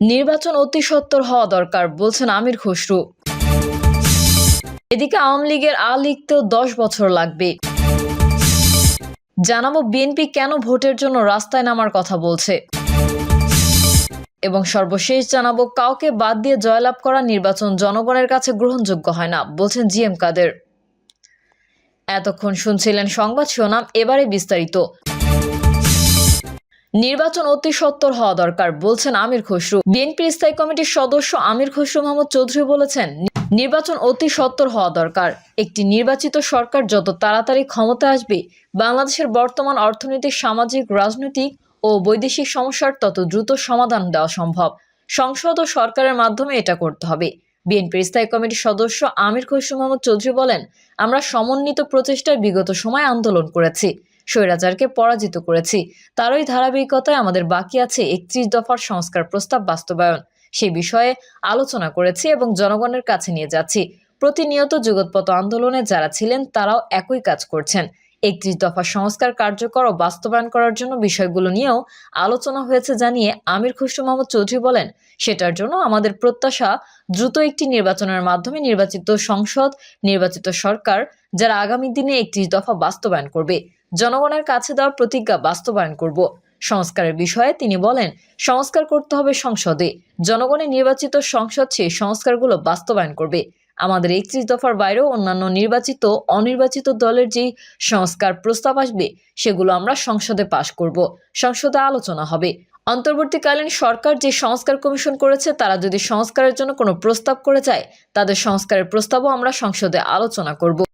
নির্বাচন অতি সত্বর হওয়া দরকার, বলছেন আমির খসরু। এদিকে আওয়ামী লীগের আ লিখতেও দশ বছর লাগবে। জানাব বিএনপি কেন ভোটের জন্য রাস্তায় নামার কথা বলছে। এবং সর্বশেষ জানাব কাউকে বাদ দিয়ে জয়লাভ করা নির্বাচন জনগণের কাছে গ্রহণযোগ্য হয় না, বলছেন জি এম কাদের। এতক্ষণ শুনছিলেন সংবাদ শিরোনাম, এবারে বিস্তারিত। নির্বাচন অতি সত্বর হওয়া দরকার, বলছেন আমির খসরু। বিএনপির স্থায়ী কমিটির সদস্য আমির খসরু মোহাম্মদ চৌধুরী বলেছেন, নির্বাচন অতি সত্বর হওয়া দরকার। একটি নির্বাচিত সরকার যত তাড়াতাড়ি ক্ষমতায় আসবে, বাংলাদেশের বর্তমান অর্থনৈতিক সামাজিক, রাজনৈতিক ও বৈদেশিক সমস্যার তত দ্রুত সমাধান দেওয়া সম্ভব। সংসদ ও সরকারের মাধ্যমে এটা করতে হবে। বিএনপির স্থায়ী কমিটির সদস্য আমির খসরু মোহাম্মদ চৌধুরী বলেন, আমরা সমন্বিত প্রচেষ্টায় বিগত সময় আন্দোলন করেছি। স্বৈরাচারকে পরাজিত করেছি। তারই ধারাবাহিকতায় আমাদের বাকি আছে একত্রিশ দফার সংস্কার প্রস্তাব বাস্তবায়ন। সে বিষয়ে আলোচনা করেছি এবং জনগণের কাছে নিয়ে যাচ্ছি। প্রতিনিয়ত যুগোৎপত আন্দোলনে যারা ছিলেন, তারাও একই কাজ করছেন। একত্রিশ দফা সংস্কার কার্যকর ও বাস্তবায়ন করার জন্য বিষয়গুলো নিয়েও আলোচনা হয়েছে জানিয়ে আমির খুশরু মোহাম্মদ চৌধুরী বলেন, সেটার জন্য আমাদের প্রত্যাশা দ্রুত একটি নির্বাচনের মাধ্যমে নির্বাচিত সংসদ, নির্বাচিত সরকার, যারা আগামী দিনে একত্রিশ দফা বাস্তবায়ন করবে। জনগণের কাছে দেওয়া প্রতিজ্ঞা বাস্তবায়ন করব। সংস্কারের বিষয়ে তিনি বলেন, সংস্কার করতে হবে সংসদে। জনগণের নির্বাচিত সংসদ সেই সংস্কারগুলো বাস্তবায়ন করবে। আমাদের একত্রিশ দফার বাইরেও অন্যান্য নির্বাচিত, অনির্বাচিত দলের যে সংস্কার প্রস্তাব আসবে, সেগুলো আমরা সংসদে পাশ করব। সংসদে আলোচনা হবে। অন্তর্বর্তীকালীন সরকার যে সংস্কার কমিশন করেছে, তারা যদি সংস্কারের জন্য কোনো প্রস্তাব করে যায়, তাদের সংস্কারের প্রস্তাবও আমরা সংসদে আলোচনা করব।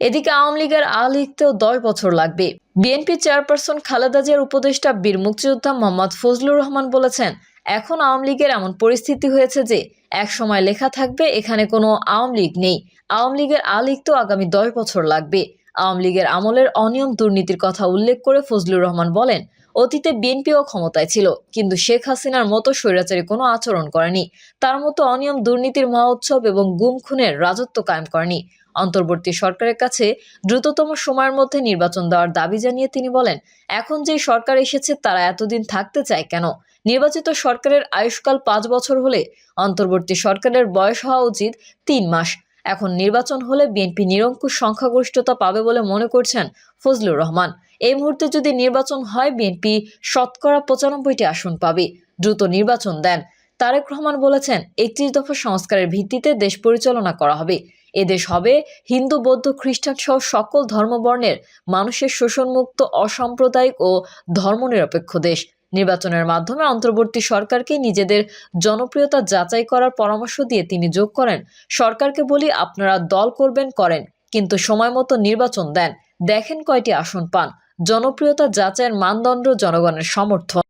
এদিকে আওয়ামী লীগের আ লিখতেও দশ বছর লাগবে। বিএনপি চেয়ারপারসন খালেদা জিয়ার উপদেষ্টা বীর মুক্তিযোদ্ধা মোহাম্মদ ফজলুর রহমান বলেছেন, এখন আওয়ামী লীগের এমন পরিস্থিতি হয়েছে যে এক সময় লেখা থাকবে, এখানে কোনো আওয়ামী লীগ নেই। আওয়ামী লীগের আ লিখতেও আগামী দশ বছর লাগবে। আওয়ামী লীগের আমলের অনিয়ম দুর্নীতির কথা উল্লেখ করে ফজলুর রহমান বলেন, অতীতে বিএনপিও ক্ষমতায় ছিল, কিন্তু শেখ হাসিনার মতো স্বৈরাচারী কোনো আচরণ করেনি। তার মতো অনিয়ম দুর্নীতির মহোৎসব এবং গুম খুনের রাজত্ব কায়েম করেনি। অন্তর্বর্তী সরকারের কাছে দ্রুততম সময়ের মধ্যে নির্বাচন দেওয়ার দাবি জানিয়ে তিনি বলেন, এখন যে সরকার এসেছে, তারা এতদিন থাকতে চায় কেন? নির্বাচিত সরকারের আয়ুষ্কাল পাঁচ বছর হলে অন্তর্বর্তী সরকারের বয়স হওয়া উচিত তিন মাস। এখন নির্বাচন হলে বিএনপি নিরঙ্কুশ সংখ্যাগরিষ্ঠতা পাবে বলে মনে করছেন ফজলুর রহমান। এই মুহূর্তে যদি নির্বাচন হয়, বিএনপি শতকরা পঁচানব্বইটি আসন পাবে। দ্রুত নির্বাচন দেন। তারেক রহমান বলেছেন, একত্রিশ দফা সংস্কারের ভিত্তিতে দেশ পরিচালনা করা হবে। এদেশ হবে হিন্দু, বৌদ্ধ, খ্রিস্টান সহ সকল ধর্মবর্ণের মানুষের শোষণমুক্ত, অসাম্প্রদায়িক ও ধর্মনিরপেক্ষ দেশ। নির্বাচনের মাধ্যমে অন্তর্বর্তী সরকারকে নিজেদের জনপ্রিয়তা যাচাই করার পরামর্শ দিয়ে তিনি যোগ করেন। সরকারকে বলি, আপনারা দল করবেন, করেন, কিন্তু সময় মতো নির্বাচন দেন। দেখেন কয়টি আসন পান। জনপ্রিয়তা যাচাইয়ের মানদণ্ড জনগণের সমর্থন।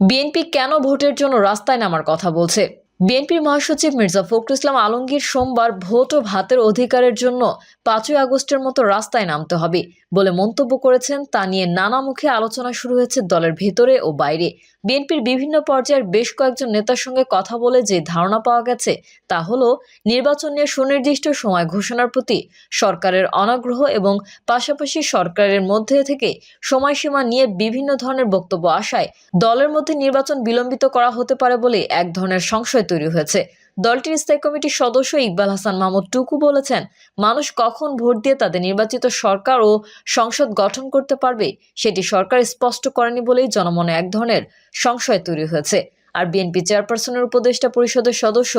বিএনপি কেন ভোটের জন্য রাস্তায় নামার কথা বলছে? বিএনপির মহাসচিব মির্জা ফখরুল ইসলাম আলমগীর সোমবার ভোট ও ভাতের অধিকারের জন্য পাঁচই আগস্টের মতো রাস্তায় নামতে হবে বলে মন্তব্য করেছেন। তা নিয়ে নানা মুখে আলোচনা শুরু হয়েছে দলের ভেতরে ও বাইরে। বিএনপির বিভিন্ন পর্যায়ের বেশ কয়েকজন নেতার সঙ্গে কথা বলে যে ধারণা পাওয়া গেছে, তা হল নির্বাচন নিয়ে সুনির্দিষ্ট সময় ঘোষণার প্রতি সরকারের অনাগ্রহ এবং পাশাপাশি সরকারের মধ্যে থেকে সময়সীমা নিয়ে বিভিন্ন ধরনের বক্তব্য আসায় দলের মধ্যে নির্বাচন বিলম্বিত করা হতে পারে বলে এক ধরনের সংশয় তৈরি হয়েছে। দলটির স্থায়ী কমিটির সদস্য ইকবাল হাসান মাহমুদ টুকু বলেছেন, মানুষ কখন ভোট দিয়ে তাদের নির্বাচিত সরকার ও সংসদ গঠন করতে পারবে, সেটি সরকার স্পষ্ট করেনি বলেই জনমনে এক ধরনের সংশয় তৈরি হয়েছে। আর বিএনপি চেয়ারপারসনের উপদেষ্টা পরিষদের সদস্য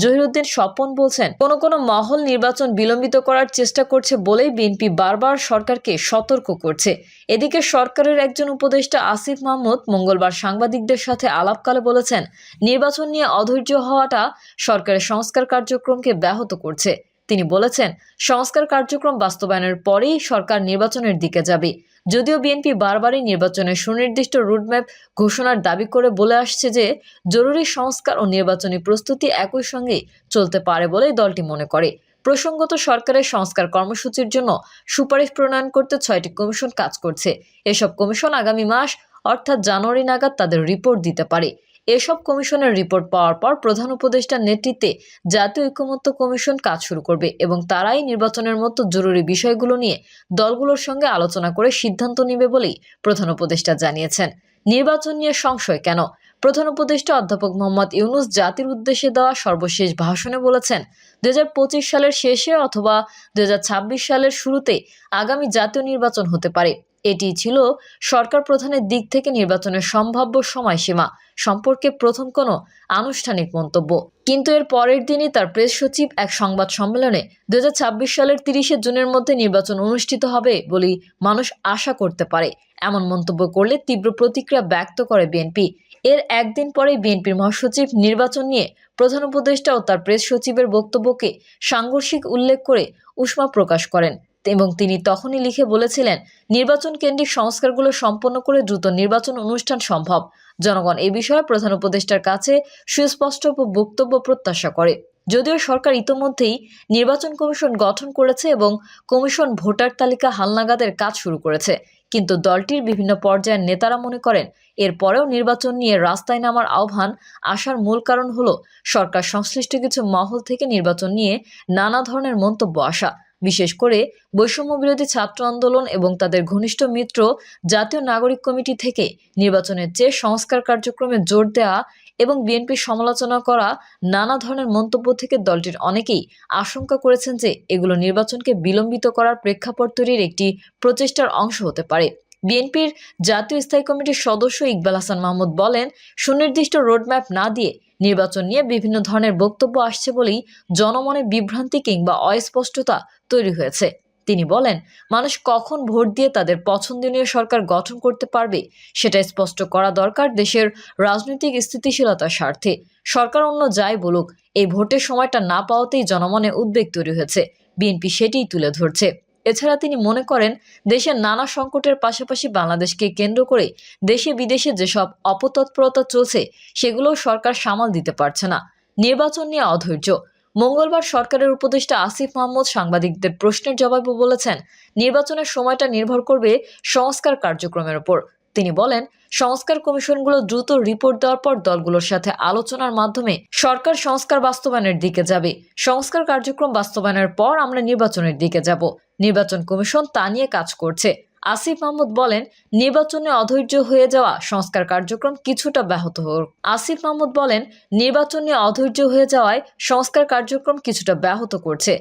জহিরুদ্দিন স্বপন বলছেন, কোন কোন মহল নির্বাচন বিলম্বিত করার চেষ্টা করছে বলেই বিএনপি বারবার সরকারকে সতর্ক করছে। এদিকে সরকারের একজন উপদেষ্টা আসিফ মাহমুদ মঙ্গলবার সাংবাদিকদের সাথে আলাপকালে বলেছেন, নির্বাচন নিয়ে অধৈর্য হওয়াটা সরকারের সংস্কার কার্যক্রমকে ব্যাহত করছে। তিনি বলেছেন, সংস্কার কার্যক্রম বাস্তবায়নের পরেই সরকার নির্বাচনের দিকে যাবে। যদিও বিএনপি বারবারই নির্বাচনের সুনির্দিষ্ট রুটম্যাপ ঘোষণার দাবি করে বলে আসছে যে, জরুরি সংস্কার ও নির্বাচনী প্রস্তুতি একই সঙ্গে চলতে পারে বলেই দলটি মনে করে। প্রসঙ্গত, সরকারের সংস্কার কর্মসূচির জন্য সুপারিশ প্রণয়ন করতে ছয়টি কমিশন কাজ করছে। এসব কমিশন আগামী মাস অর্থাৎ জানুয়ারি নাগাদ তাদের রিপোর্ট দিতে পারে। এসব কমিশনের রিপোর্ট পাওয়ার পর প্রধান উপদেষ্টার নেতৃত্বে জাতীয় ঐক্যমত্য কমিশন কাজ শুরু করবে এবং তারাই নির্বাচনের মতো জরুরি বিষয়গুলো নিয়ে দলগুলোর সঙ্গে আলোচনা করে সিদ্ধান্ত নেবে বলেই প্রধান উপদেষ্টা জানিয়েছেন। নির্বাচন নিয়ে সংশয় কেন? প্রধান উপদেষ্টা অধ্যাপক মোহাম্মদ ইউনুস জাতির উদ্দেশ্যে দেওয়া সর্বশেষ ভাষণে বলেছেন, দুই হাজার পঁচিশ সালের শেষে অথবা দুই হাজার ছাব্বিশ সালের শুরুতে আগামী জাতীয় নির্বাচন হতে পারে। এটি ছিল সরকার প্রধানের দিক থেকে নির্বাচনের সম্ভাব্য সময়সীমা সম্পর্কে প্রথম কোনো আনুষ্ঠানিক মন্তব্য। কিন্তু এর পরের দিনই তার প্রেস সচিব এক সংবাদ সম্মেলনে দুই হাজার ছাব্বিশ সালের তিরিশে জুনের মধ্যে নির্বাচন অনুষ্ঠিত হবে বলেই মানুষ আশা করতে পারে। এমন মন্তব্য করলে তীব্র প্রতিক্রিয়া ব্যক্ত করে বিএনপি। এর একদিন পরে বিএনপির মহাসচিব নির্বাচন নিয়ে প্রধান উপদেষ্টা ও তার প্রেস সচিবের বক্তব্যকে সাংঘর্ষিক উল্লেখ করে উষ্মা প্রকাশ করেন। এবং তিনি তখনই লিখে বলেছিলেন, নির্বাচন কেন্দ্রিক সংস্কারগুলো সম্পন্ন করে দ্রুত নির্বাচন অনুষ্ঠান সম্ভব। জনগণ এ বিষয়ে প্রধান উপদেষ্টার কাছে সুস্পষ্ট বক্তব্য প্রত্যাশা করে। যদিও সরকার ইতোমধ্যেই নির্বাচন কমিশন গঠন করেছে এবং কমিশন ভোটার তালিকা হালনাগাদের কাজ শুরু করেছে, কিন্তু দলটির বিভিন্ন পর্যায়ের নেতারা মনে করেন এরপরেও নির্বাচন নিয়ে রাস্তায় নামার আহ্বান আসার মূল কারণ হল সরকার সংশ্লিষ্ট কিছু মহল থেকে নির্বাচন নিয়ে নানা ধরনের মন্তব্য আসা। বিশেষ করে বৈষম্য বিরোধী ছাত্র আন্দোলন এবং তাদের ঘনিষ্ঠ মিত্র জাতীয় নাগরিক কমিটি থেকে নির্বাচনের চেয়ে সংস্কার কার্যক্রমে জোর দেওয়া এবং বিএনপির সমালোচনা করা নানা ধরনের মন্তব্য থেকে দলটির অনেকেই আশঙ্কা করেছেন যে এগুলো নির্বাচনকে বিলম্বিত করার প্রেক্ষাপট তৈরির একটি প্রচেষ্টার অংশ হতে পারে। বিএনপির জাতীয় স্থায়ী কমিটির সদস্য ইকবাল হাসান মাহমুদ বলেন, সুনির্দিষ্ট রোডম্যাপ না দিয়ে নির্বাচন নিয়ে বিভিন্ন ধরনের বক্তব্য আসছে বলেই জনমনে বিভ্রান্তি কিংবা অস্পষ্টতা তৈরি হয়েছে। তিনি বলেন, মানুষ কখন ভোট দিয়ে তাদের পছন্দনীয় সরকার গঠন করতে পারবে সেটা স্পষ্ট করা দরকার দেশের রাজনৈতিক স্থিতিশীলতার স্বার্থে। সরকার অন্য যাই বলুক, এই ভোটের সময়টা না পাওয়াতেই জনমনে উদ্বেগ তৈরি হয়েছে। বিএনপি সেটিই তুলে ধরছে। এছাড়া তিনি মনে করেন, দেশের নানা সংকটের পাশাপাশি বাংলাদেশকে কেন্দ্র করে দেশে বিদেশে যেসব অপতৎপরতা চলছে সেগুলো সরকার সামাল দিতে পারছে না। নির্বাচন নিয়ে অধৈর্য। মঙ্গলবার সরকারের উপদেষ্টা আসিফ মাহমুদ সাংবাদিকদের প্রশ্নের জবাবে বলেছেন, নির্বাচনের সময়টা নির্ভর করবে সংস্কার কার্যক্রমের উপর তিনি বলেন, সংস্কার কমিশনগুলো দ্রুত রিপোর্ট দেওয়ার পর দলগুলোর সাথে আলোচনার মাধ্যমে সরকার সংস্কার বাস্তবায়নের দিকে যাবে। সংস্কার কার্যক্রম বাস্তবায়নের পর আমরা নির্বাচনের দিকে যাব। নির্বাচন কমিশন তা নিয়ে কাজ করছে। আসিফ মাহমুদ বলেন, নির্বাচনে অধৈর্য হয়ে যাওয়া সংস্কার কার্যক্রম কিছুটা ব্যাহত হোক। আসিফ মাহমুদ বলেন, নির্বাচনে অধৈর্য হয়ে যাওয়ায় সংস্কার কার্যক্রম কিছুটা ব্যাহত করছে।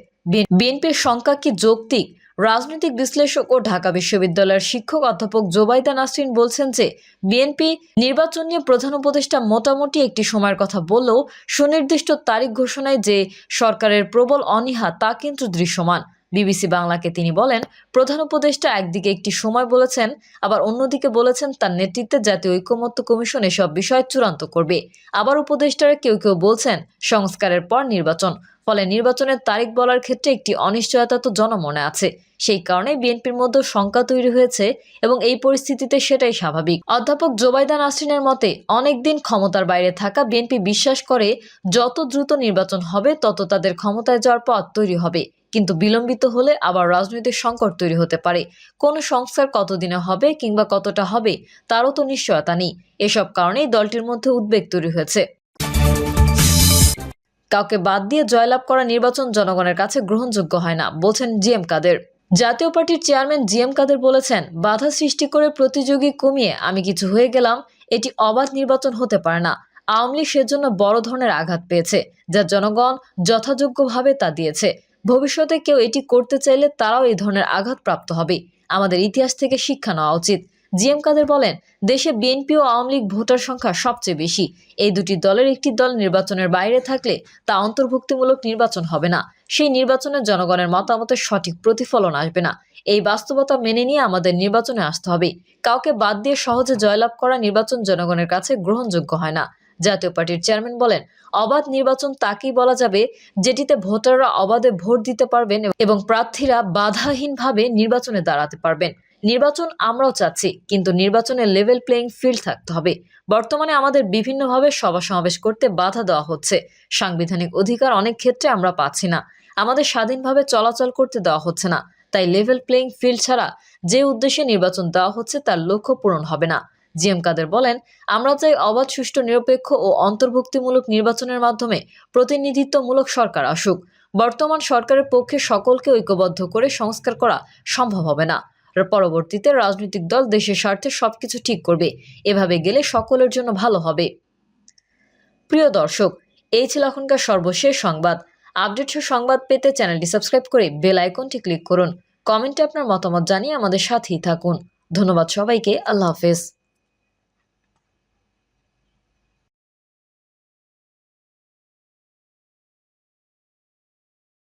বিএনপির সংখ্যা কি যৌক্তিক? রাজনৈতিক বিশ্লেষক ও ঢাকা বিশ্ববিদ্যালয়ের শিক্ষক অধ্যাপক জোবাইদা নাসরিন বলছেন যে, বিএনপি নির্বাচন নিয়ে প্রধান উপদেষ্টা মোটামুটি একটি সময়ের কথা বললেও সুনির্দিষ্ট তারিখ ঘোষণায় যে সরকারের প্রবল অনীহা তা কিন্তু দৃশ্যমান। বিবিসি বাংলাকে তিনি বলেন, প্রধান উপদেষ্টা একদিকে একটি সময় বলেছেন, আবার অন্যদিকে বলেছেন তার নেতৃত্বে জাতীয় ঐক্যমত্য কমিশন এসব বিষয় চূড়ান্ত করবে। আবার উপদেষ্টারা কেউ কেউ বলছেন, সংস্কারের পর নির্বাচন। ফলে নির্বাচনের তারিখ বলার ক্ষেত্রে একটি অনিশ্চয়তা তো জনমনে আছে। সেই কারণে বিএনপির মধ্যে শঙ্কা তৈরি হয়েছে এবং এই পরিস্থিতিতে সেটাই স্বাভাবিক। অধ্যাপক জোবাইদা নাসরিনের মতে, অনেকদিন ক্ষমতার বাইরে থাকা বিএনপি বিশ্বাস করে যত দ্রুত নির্বাচন হবে, তত তাদের ক্ষমতায় যাওয়ার পথ তৈরি হবে। কিন্তু বিলম্বিত হলে আবার রাজনৈতিক সংকট তৈরি হতে পারে। কোন সংস্কার কতদিনে হবে কিংবা কতটা হবে, তারও তো নিশ্চয়তা নেই। এসব কারণেই দলটির মধ্যে উদ্বেগ তৈরি হয়েছে। কাউকে বাদ দিয়ে জয়লাভ করা নির্বাচন জনগণের কাছে গ্রহণযোগ্য হয় না, বলছেন জিএম কাদের। জাতীয় পার্টির চেয়ারম্যান জিএম কাদের বলেছেন, বাধা সৃষ্টি করে প্রতিযোগী কমিয়ে আমি কিছু হয়ে গেলাম, এটি অবাধ নির্বাচন হতে পারে না। আওয়ামী লীগ সেজন্য বড় ধরনের আঘাত পেয়েছে, যা জনগণ যথাযোগ্যভাবে তা দিয়েছে। ভবিষ্যতে কেউ এটি করতে চাইলে তারাও এই ধরনের আঘাত প্রাপ্ত হবে। আমাদের ইতিহাস থেকে শিক্ষা নেওয়া উচিত। জিএম কাদের বলেন, দেশে বিএনপি ও আওয়ামী লীগ ভোটার সংখ্যা সবচেয়ে বেশি। এই দুটি দলের একটি দল নির্বাচনের বাইরে থাকলে তা অন্তর্ভুক্তিমূলক নির্বাচন হবে না। সেই নির্বাচনে জনগণের মতামতের সঠিক প্রতিফলন আসবে না। এই বাস্তবতা মেনে নিয়ে আমাদের নির্বাচনে আসতে হবে। কাউকে বাদ দিয়ে সহজে জয়লাভ করা নির্বাচন জনগণের কাছে গ্রহণযোগ্য হয় না। জাতীয় পার্টির চেয়ারম্যান বলেন, অবাধ নির্বাচন তাকেই বলা যাবে যেটিতে ভোটাররা অবাধে ভোট দিতে পারবেন এবং প্রার্থীরা বাধাহীনভাবে নির্বাচনে দাঁড়াতে পারবেন। নির্বাচন আমরাও চাচ্ছি, কিন্তু নির্বাচনের লেভেল প্লেইং ফিল্ড থাকতে হবে। বর্তমানে আমাদের বিভিন্নভাবে সভা সমাবেশ করতে বাধা দেওয়া হচ্ছে। সাংবিধানিক অধিকার অনেক ক্ষেত্রে আমরা পাচ্ছি না। আমাদের স্বাধীনভাবে চলাচল করতে দেওয়া হচ্ছে না। তাই লেভেল প্লেইং ফিল্ড ছাড়া যে উদ্দেশ্যে নির্বাচন দেওয়া হচ্ছে তার লক্ষ্য পূরণ হবে না। জিএম কাদের বলেন, আমরা চাই অবাধ, সুষ্ঠু, নিরপেক্ষ ও অন্তর্ভুক্তিমূলক নির্বাচনের মাধ্যমে প্রতিনিধিত্বমূলক সরকার আসুক। বর্তমান সরকারের পক্ষে সকলকে ঐক্যবদ্ধ করে সংস্কার করা সম্ভব হবে না। পরবর্তীতে রাজনৈতিক দল দেশের স্বার্থে সবকিছু ঠিক করবে। এভাবে গেলে সকলের জন্য ভালো হবে। প্রিয় দর্শক, এই ছিল এখনকার সর্বশেষ সংবাদ। আপডেট সংবাদ পেতে চ্যানেলটি সাবস্ক্রাইব করে বেল আইকনটি ক্লিক করুন। কমেন্টে আপনার মতামত জানিয়ে আমাদের সাথেই থাকুন। ধন্যবাদ সবাইকে। আল্লাহ হাফেজ।